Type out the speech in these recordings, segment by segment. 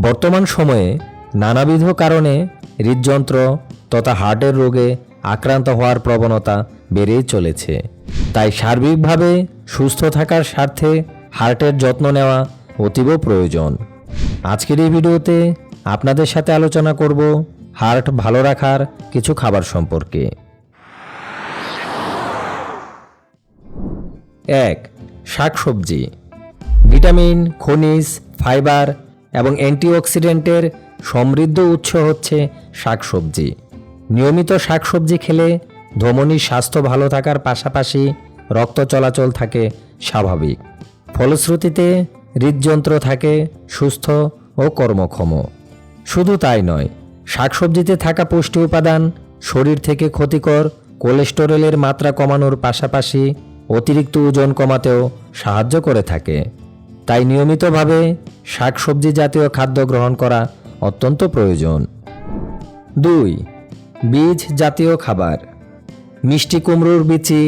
বর্তমান সময়ে নানাবিধ কারণে হৃদযন্ত্র তথা হার্টের রোগে আক্রান্ত হওয়ার প্রবণতা বেড়েই চলেছে। তাই সার্বিকভাবে সুস্থ থাকার স্বার্থে হার্টের যত্ন নেওয়া অতীব প্রয়োজন। আজকের এই ভিডিওতে আপনাদের সাথে আলোচনা করব হার্ট ভালো রাখার কিছু খাবার সম্পর্কে। এক, শাকসবজি। ভিটামিন, খনিজ, ফাইবার এবং অ্যান্টিঅক্সিডেন্টের সমৃদ্ধ উৎস হচ্ছে শাকসবজি। নিয়মিত শাকসবজি খেলে ধমনীর স্বাস্থ্য ভালো থাকার পাশাপাশি রক্ত চলাচল থাকে স্বাভাবিক। ফলশ্রুতিতে হৃদযন্ত্র থাকে, সুস্থ ও কর্মক্ষম। শুধু তাই নয়, শাকসবজিতে থাকা পুষ্টি উপাদান শরীর থেকে ক্ষতিকর, কোলেস্টেরলের মাত্রা কমানোর পাশাপাশি অতিরিক্ত ওজন কমাতেও সাহায্য করে থাকে। তাই নিয়মিতভাবে শাকসবজি জাতীয় খাদ্য গ্রহণ করা অত্যন্ত প্রয়োজন। দুই, বীজ জাতীয় খাবার। মিষ্টি কুমড়োর বিচি,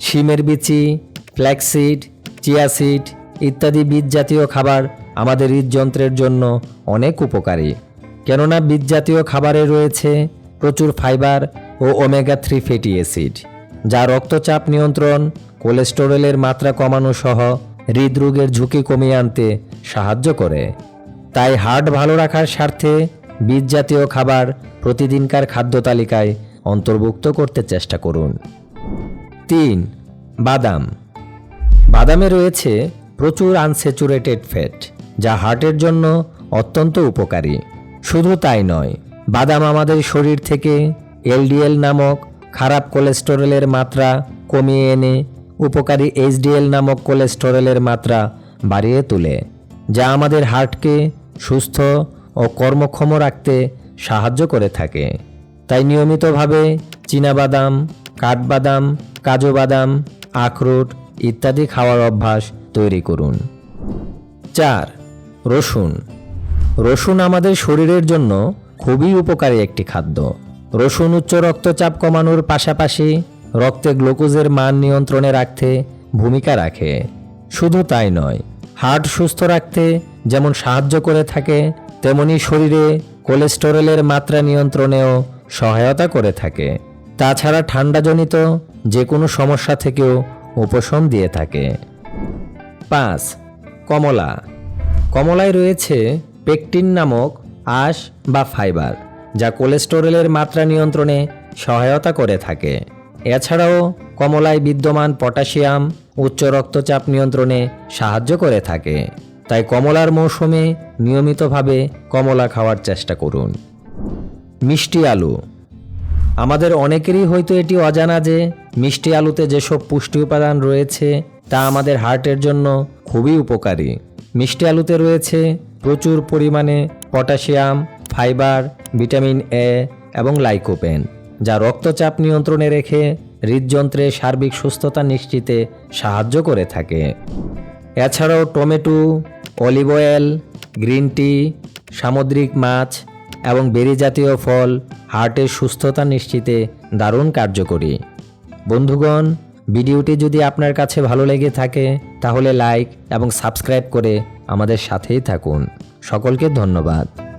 শিমের বিচি ফ্ল্যাক্সিড চিয়াসিড ইত্যাদি বীজ জাতীয় খাবার আমাদের হৃদযন্ত্রের জন্য অনেক উপকারী। কেননা বীজ জাতীয় খাবারে রয়েছে প্রচুর ফাইবার ও ওমেগা থ্রি ফ্যাটি অ্যাসিড, যা রক্তচাপ নিয়ন্ত্রণ, কোলেস্টেরলের মাত্রা কমানো সহ হৃদরোগের ঝুঁকি কমিয়ে আনতে সাহায্য করে। তাই হার্ট ভালো রাখার স্বার্থে বীজ জাতীয় খাবার প্রতিদিনকার খাদ্য তালিকায় অন্তর্ভুক্ত করতে চেষ্টা করুন। তিন, বাদাম। বাদামে রয়েছে প্রচুর আনস্যাচুরেটেড ফ্যাট, যা হার্টের জন্য অত্যন্ত উপকারী। শুধু তাই নয়, বাদাম আমাদের শরীর থেকে এলডিএল নামক খারাপ কোলেস্টেরলের মাত্রা কমিয়ে এনে উপকারী এইচডিএল নামক কোলেস্টেরলের মাত্রা বাড়িয়ে তোলে, যা আমাদের হার্টকে সুস্থ ও কর্মক্ষম রাখতে সাহায্য করে থাকে। তাই নিয়মিতভাবে চীনাবাদাম, কাঠবাদাম কাজু বাদাম আখরোট ইত্যাদি খাওয়ার অভ্যাস তৈরি করুন। চার, রসুন। রসুন আমাদের শরীরের জন্য খুবই উপকারী একটি খাদ্য। রসুন উচ্চ রক্তচাপ কমানোর পাশাপাশি রক্তে গ্লুকোজের মান নিয়ন্ত্রণে রাখতে ভূমিকা রাখে। শুধু তাই নয় হার্ট সুস্থ রাখতে যেমন সাহায্য করে থাকে, তেমনি শরীরে কোলেস্টেরলের মাত্রা নিয়ন্ত্রণেও সহায়তা করে থাকে। তাছাড়া ঠান্ডাজনিত যে কোনো সমস্যা থেকেও উপশম দিয়ে থাকে। পাঁচ, কমলা। কমলায় রয়েছে পেকটিন নামক আঁশ বা ফাইবার, যা কোলেস্টেরলের মাত্রা নিয়ন্ত্রণে সহায়তা করে থাকে। এছাড়াও কমলায় বিদ্যমান পটাশিয়াম উচ্চ রক্তচাপ নিয়ন্ত্রণে সাহায্য করে থাকে। তাই কমলার মৌসুমে নিয়মিতভাবে কমলা খাওয়ার চেষ্টা করুন। মিষ্টি আলু। আমাদের অনেকেরই হয়তো এটি অজানা যে মিষ্টি আলুতে যেসব পুষ্টি উপাদান রয়েছে তা আমাদের হার্টের জন্য খুবই উপকারী। মিষ্টি আলুতে রয়েছে প্রচুর পরিমাণে পটাশিয়াম, ফাইবার, ভিটামিন এ এবং লাইকোপেন। যা রক্তচাপ নিয়ন্ত্রণে রেখে হৃদযন্ত্রে সার্বিক সুস্থতা নিশ্চিতে সাহায্য করে থাকে। এছাড়াও tomato, olive oil, green tea, সামুদ্রিক মাছ এবং বেরি জাতীয় ফল হার্টের সুস্থতা নিশ্চিতে দারুণ কার্যকরী। বন্ধুগণ, ভিডিওটি যদি আপনার কাছে ভালো লেগে থাকে, তাহলে লাইক এবং সাবস্ক্রাইব করে আমাদের সাথেই থাকুন। সকলকে ধন্যবাদ।